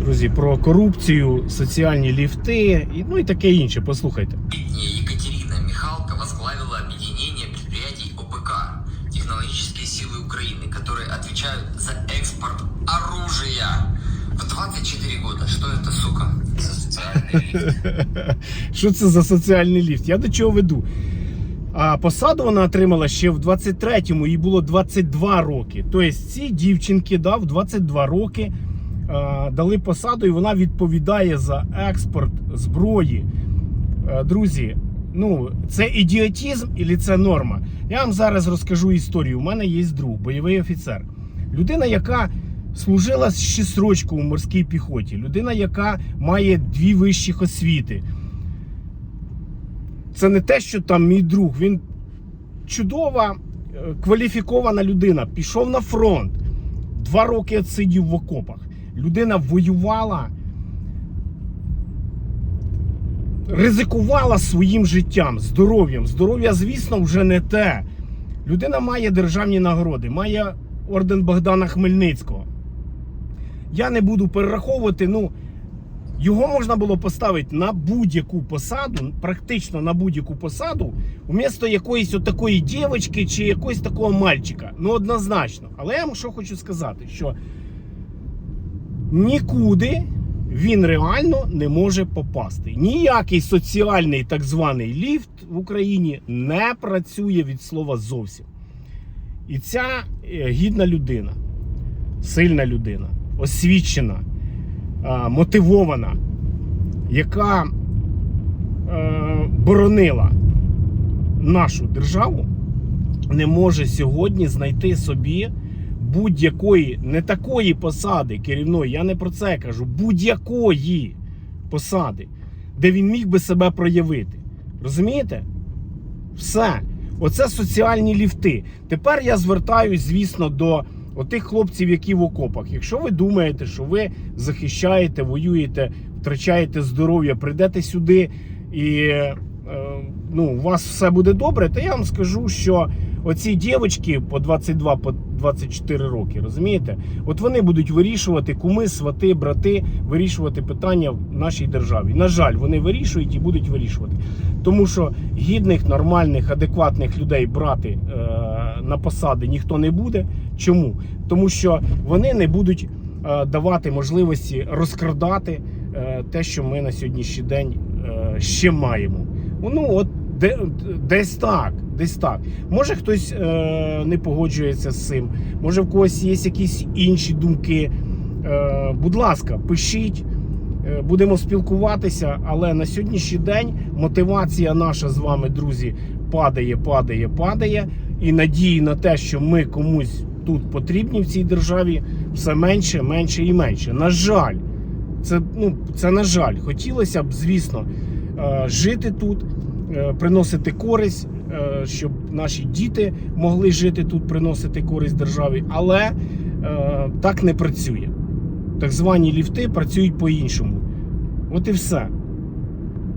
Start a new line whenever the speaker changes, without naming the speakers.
Друзі, про корупцію, соціальні ліфти і, ну і таке інше. Послухайте.
Летняя Екатерина Михалко возглавила объединение предприятий ОПК «Технологические силы Украины», которые отвечают за экспорт оружия. В 24 года. Что это, сука? За социальный лифт.
Що це за соціальний ліфт? Я до чого веду? А посаду вона отримала ще в 23-му, їй було 22 роки. Тобто ці дівчинки да, в 22 роки а, дали посаду, і вона відповідає за експорт зброї. Е, Друзі, ну це ідіотізм і це норма. Я вам зараз розкажу історію. У мене є друг, бойовий офіцер. Людина, яка служила ще срочку у морській піхоті, людина, яка має дві вищих освіти. Це не те, що там мій друг. Він чудова, е, кваліфікована людина. Пішов на фронт. Два роки сидів в окопах. Людина воювала, ризикувала своїм життям, здоров'ям. Здоров'я, звісно, вже не те. Людина має державні нагороди, має орден Богдана Хмельницького. Я не буду перераховувати, ну. Його можна було поставити на будь-яку посаду, практично на будь-яку посаду, вмісто якоїсь отакої дівчинки чи якогось такого мальчика. Ну, однозначно. Але я вам що хочу сказати, що нікуди він реально не може попасти. Ніякий соціальний так званий ліфт в Україні не працює від слова зовсім. І ця е, гідна людина, сильна людина, освічена мотивована, яка е, боронила нашу державу, не може сьогодні знайти собі будь-якої, не такої посади керівної, я не про це кажу, будь-якої посади, де він міг би себе проявити. Розумієте? Все. Оце соціальні ліфти. Тепер я звертаюсь, звісно, до отих хлопців, які в окопах. Якщо ви думаєте, що ви захищаєте, воюєте, втрачаєте здоров'я, прийдете сюди і е, ну, у вас все буде добре, то я вам скажу, що оці дівчатки по 22 по 24 роки, розумієте? От вони будуть вирішувати куми, свати, брати, вирішувати питання в нашій державі. На жаль, вони вирішують і будуть вирішувати. Тому що гідних, нормальних, адекватних людей брати е, на посади ніхто не буде. Чому? Тому що вони не будуть е, давати можливості розкрадати е, те, що ми на сьогоднішній день е, ще маємо. Ну от де, десь так, десь так. Може хтось е, не погоджується з цим, може в когось є якісь інші думки. Е, будь ласка, пишіть. Е, Будемо спілкуватися, але на сьогоднішній день мотивація наша з вами, друзі, падає, падає, падає. І надії на те, що ми комусь тут потрібні в цій державі, все менше, менше і менше. На жаль, це, ну, це на жаль. Хотілося б, звісно, е, жити тут, приносити користь, е, щоб наші діти могли жити тут, приносити користь державі, але е, так не працює. Так звані ліфти працюють по-іншому. От і все.